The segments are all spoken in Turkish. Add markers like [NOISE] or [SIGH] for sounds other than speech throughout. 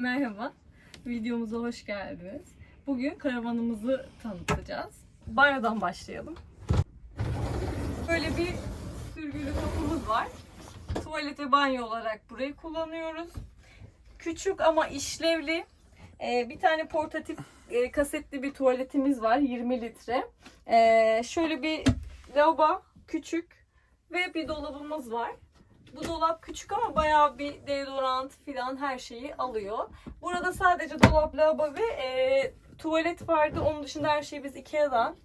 Merhaba, videomuza hoş geldiniz. Bugün karavanımızı tanıtacağız. Banyodan başlayalım. Böyle bir sürgülü kapımız var. Tuvalet ve banyo olarak burayı kullanıyoruz. Küçük ama işlevli. Ee, bir tane portatif e, kasetli bir tuvaletimiz var 20 litre. Ee, şöyle bir lavabo küçük ve bir dolabımız var. Bu dolap küçük ama bayağı bir deodorant filan her şeyi alıyor. Burada sadece dolap, lavabo ve e, tuvalet vardı. Onun dışında her şeyi biz Ikea'dan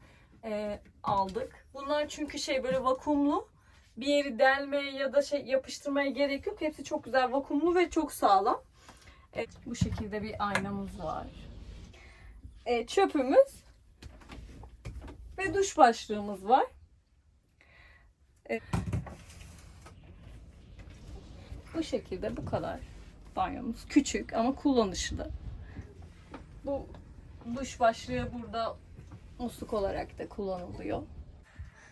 e, aldık. Bunlar çünkü şey böyle vakumlu. Bir yeri delmeye ya da şey yapıştırmaya gerek yok. Hepsi çok güzel vakumlu ve çok sağlam. Evet, bu şekilde bir aynamız var. E, çöpümüz ve duş başlığımız var. E, bu şekilde bu kadar banyomuz. Küçük ama kullanışlı. Bu duş başlığı burada musluk olarak da kullanılıyor.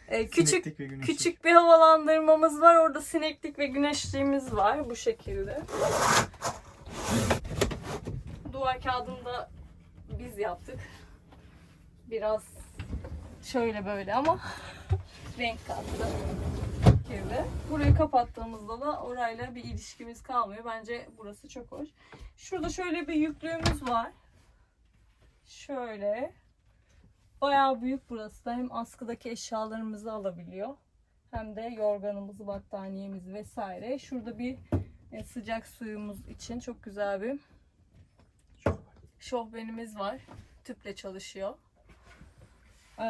E, küçük Sineklik ve güneşlik. küçük bir havalandırmamız var. Orada sineklik ve güneşliğimiz var bu şekilde. Duvar kağıdını da biz yaptık. Biraz şöyle böyle ama [LAUGHS] renk kattı. Şekilde. Burayı kapattığımızda da orayla bir ilişkimiz kalmıyor. Bence burası çok hoş. Şurada şöyle bir yüklüğümüz var. Şöyle. Bayağı büyük burası da. Hem askıdaki eşyalarımızı alabiliyor. Hem de yorganımızı, battaniyemizi vesaire. Şurada bir e, sıcak suyumuz için çok güzel bir şohbenimiz var. Tüple çalışıyor. Ee,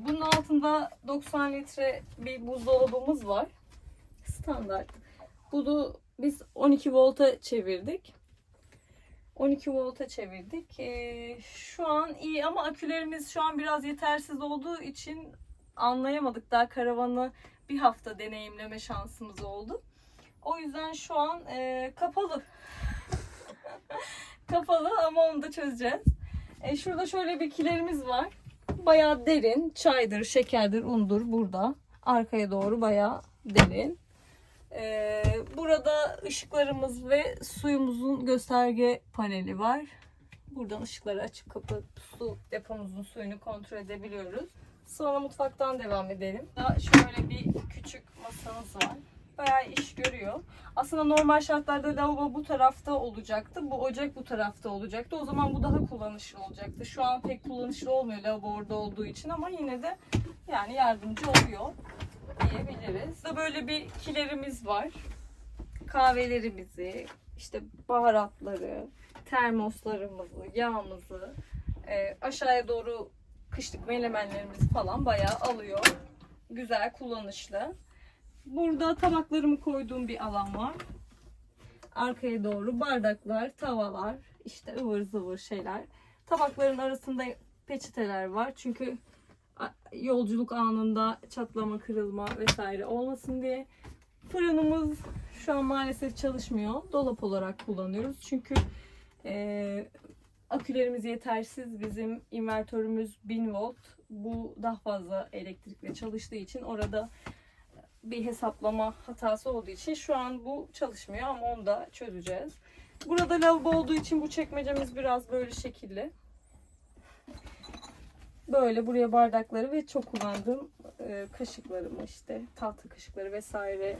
bunun altında 90 litre bir buzdolabımız var. Standart. Bunu biz 12 volta çevirdik. 12 volta çevirdik. Ee, şu an iyi ama akülerimiz şu an biraz yetersiz olduğu için anlayamadık. Daha karavanı bir hafta deneyimleme şansımız oldu. O yüzden şu an e, kapalı. [LAUGHS] kapalı ama onu da çözeceğiz. E, şurada şöyle bir kilerimiz var. Bayağı derin. Çaydır, şekerdir, undur burada. Arkaya doğru bayağı derin. E, burada ışıklarımız ve suyumuzun gösterge paneli var. Buradan ışıkları açıp kapatıp su depomuzun suyunu kontrol edebiliyoruz. Sonra mutfaktan devam edelim. Daha şöyle bir küçük masamız var. Bayağı iş görüyor. Aslında normal şartlarda lavabo bu tarafta olacaktı. Bu ocak bu tarafta olacaktı. O zaman bu daha kullanışlı olacaktı. Şu an pek kullanışlı olmuyor lavabo orada olduğu için ama yine de yani yardımcı oluyor diyebiliriz. Burada böyle bir kilerimiz var. Kahvelerimizi, işte baharatları, termoslarımızı, yağımızı e, aşağıya doğru kışlık melemenlerimizi falan bayağı alıyor. Güzel, kullanışlı. Burada tabaklarımı koyduğum bir alan var. Arkaya doğru bardaklar, tavalar, işte ıvır zıvır şeyler. Tabakların arasında peçeteler var. Çünkü yolculuk anında çatlama, kırılma vesaire olmasın diye. Fırınımız şu an maalesef çalışmıyor. Dolap olarak kullanıyoruz. Çünkü eee, akülerimiz yetersiz. Bizim invertörümüz 1000 volt. Bu daha fazla elektrikle çalıştığı için orada bir hesaplama hatası olduğu için şu an bu çalışmıyor ama onu da çözeceğiz. Burada lavabo olduğu için bu çekmecemiz biraz böyle şekilli. Böyle buraya bardakları ve çok kullandığım e, kaşıklarımı işte tahta kaşıkları vesaire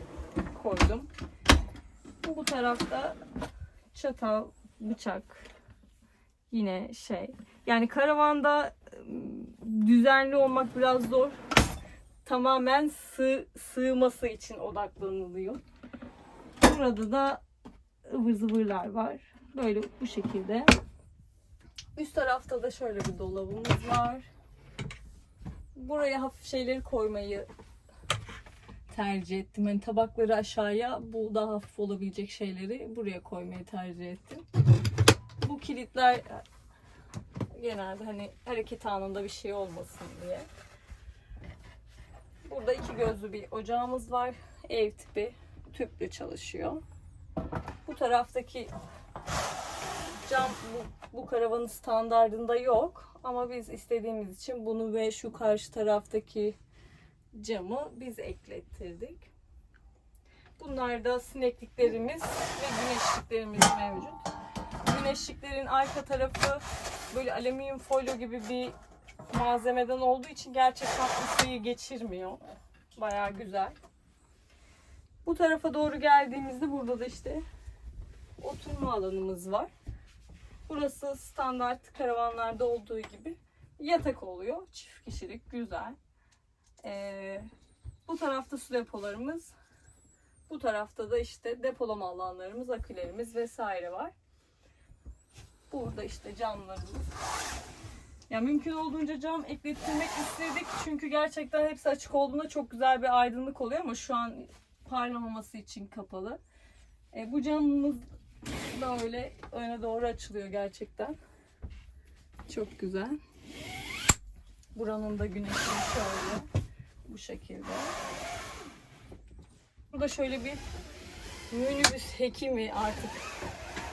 koydum. Bu tarafta çatal, bıçak yine şey. Yani karavanda ıı, düzenli olmak biraz zor tamamen sığ, sığması için odaklanılıyor. Burada da ıvır zıvırlar var. Böyle bu şekilde. Üst tarafta da şöyle bir dolabımız var. Buraya hafif şeyleri koymayı tercih ettim. Yani tabakları aşağıya, bu daha hafif olabilecek şeyleri buraya koymayı tercih ettim. Bu kilitler genelde hani hareket anında bir şey olmasın diye. Burada iki gözlü bir ocağımız var. Ev tipi tüplü çalışıyor. Bu taraftaki cam bu, bu karavanın standardında yok. Ama biz istediğimiz için bunu ve şu karşı taraftaki camı biz eklettirdik. Bunlar da sinekliklerimiz ve güneşliklerimiz mevcut. güneşliklerin arka tarafı böyle alüminyum folyo gibi bir malzemeden olduğu için gerçekten ısıyı geçirmiyor. Bayağı güzel. Bu tarafa doğru geldiğimizde burada da işte oturma alanımız var. Burası standart karavanlarda olduğu gibi yatak oluyor. Çift kişilik, güzel. Ee, bu tarafta su depolarımız. Bu tarafta da işte depolama alanlarımız, akülerimiz vesaire var. Burada işte camlarımız. Yani mümkün olduğunca cam eklettirmek istedik. Çünkü gerçekten hepsi açık olduğunda çok güzel bir aydınlık oluyor ama şu an parlamaması için kapalı. E, bu camımız da öyle öne doğru açılıyor gerçekten. Çok güzel. Buranın da güneşi şöyle bu şekilde. Burada şöyle bir minibüs hekimi artık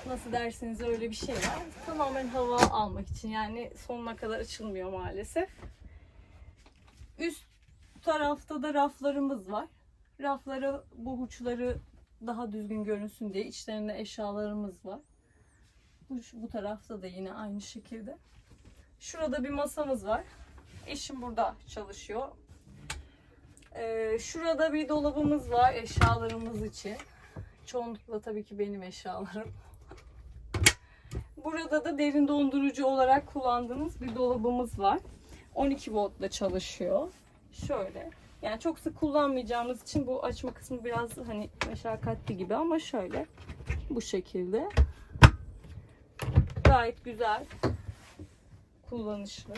nasıl dersiniz öyle bir şey var. Tamamen hava almak için yani sonuna kadar açılmıyor maalesef. Üst tarafta da raflarımız var. Rafları bu uçları daha düzgün görünsün diye içlerinde eşyalarımız var. Bu, bu tarafta da yine aynı şekilde. Şurada bir masamız var. Eşim burada çalışıyor. Ee, şurada bir dolabımız var eşyalarımız için. Çoğunlukla tabii ki benim eşyalarım. Burada da derin dondurucu olarak kullandığımız bir dolabımız var. 12 voltla çalışıyor. Şöyle. Yani çok sık kullanmayacağımız için bu açma kısmı biraz hani meşakkatli gibi ama şöyle. Bu şekilde. Gayet güzel. Kullanışlı.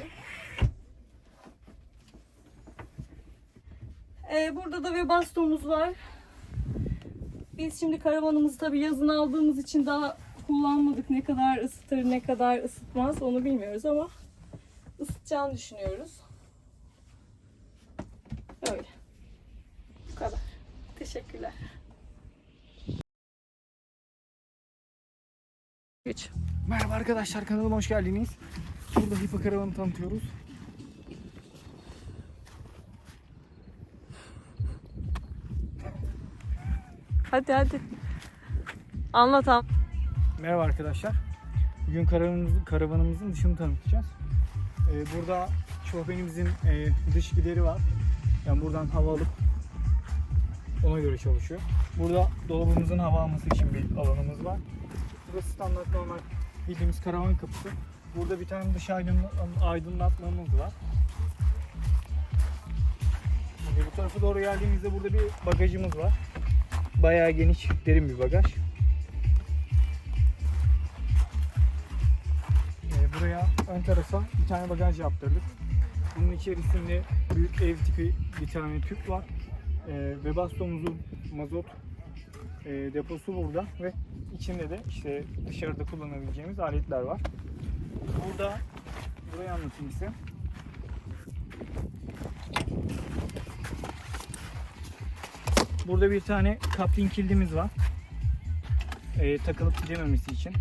Ee, burada da bir bastonumuz var. Biz şimdi karavanımızı tabii yazın aldığımız için daha kullanmadık. Ne kadar ısıtır, ne kadar ısıtmaz onu bilmiyoruz ama ısıtacağını düşünüyoruz. Öyle. Bu kadar. Teşekkürler. Üç. Merhaba arkadaşlar kanalıma hoş geldiniz. Burada Hifa Karavanı tanıtıyoruz. Hadi hadi. Anlat am. Merhaba arkadaşlar. Bugün karavanımızın, karavanımızın dışını tanıtacağız. Ee, burada şofbenimizin e, dış gideri var. Yani buradan hava alıp ona göre çalışıyor. Burada dolabımızın hava alması için bir alanımız var. Burası standart normal bildiğimiz karavan kapısı. Burada bir tane dış aydınla- aydınlatmamız var. Şimdi bu tarafa doğru geldiğimizde burada bir bagajımız var. Bayağı geniş, derin bir bagaj. Buraya ön tarafa bir tane bagaj yaptırdık. Bunun içerisinde büyük ev tipi bir tane tüp var. Ee, ve bastonumuzun mazot e, deposu burada ve içinde de işte dışarıda kullanabileceğimiz aletler var. Burada burayı anlatayım size. Burada bir tane kapling kildimiz var. Ee, takılıp gidememesi için.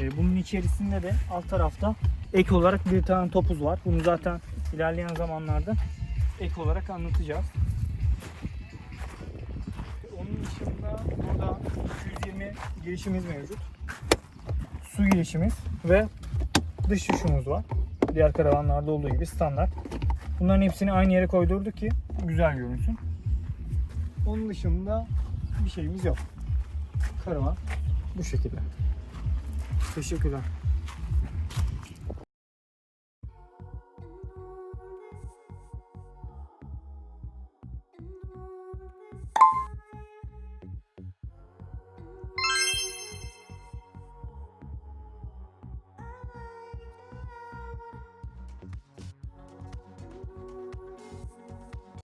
Ee, bunun içerisinde de alt tarafta ek olarak bir tane topuz var. Bunu zaten ilerleyen zamanlarda ek olarak anlatacağız. Onun dışında burada 220 girişimiz mevcut. Su girişimiz ve dış duşumuz var. Diğer karavanlarda olduğu gibi standart. Bunların hepsini aynı yere koydurduk ki güzel görünsün. Onun dışında bir şeyimiz yok. Karavan bu şekilde. Teşekkürler.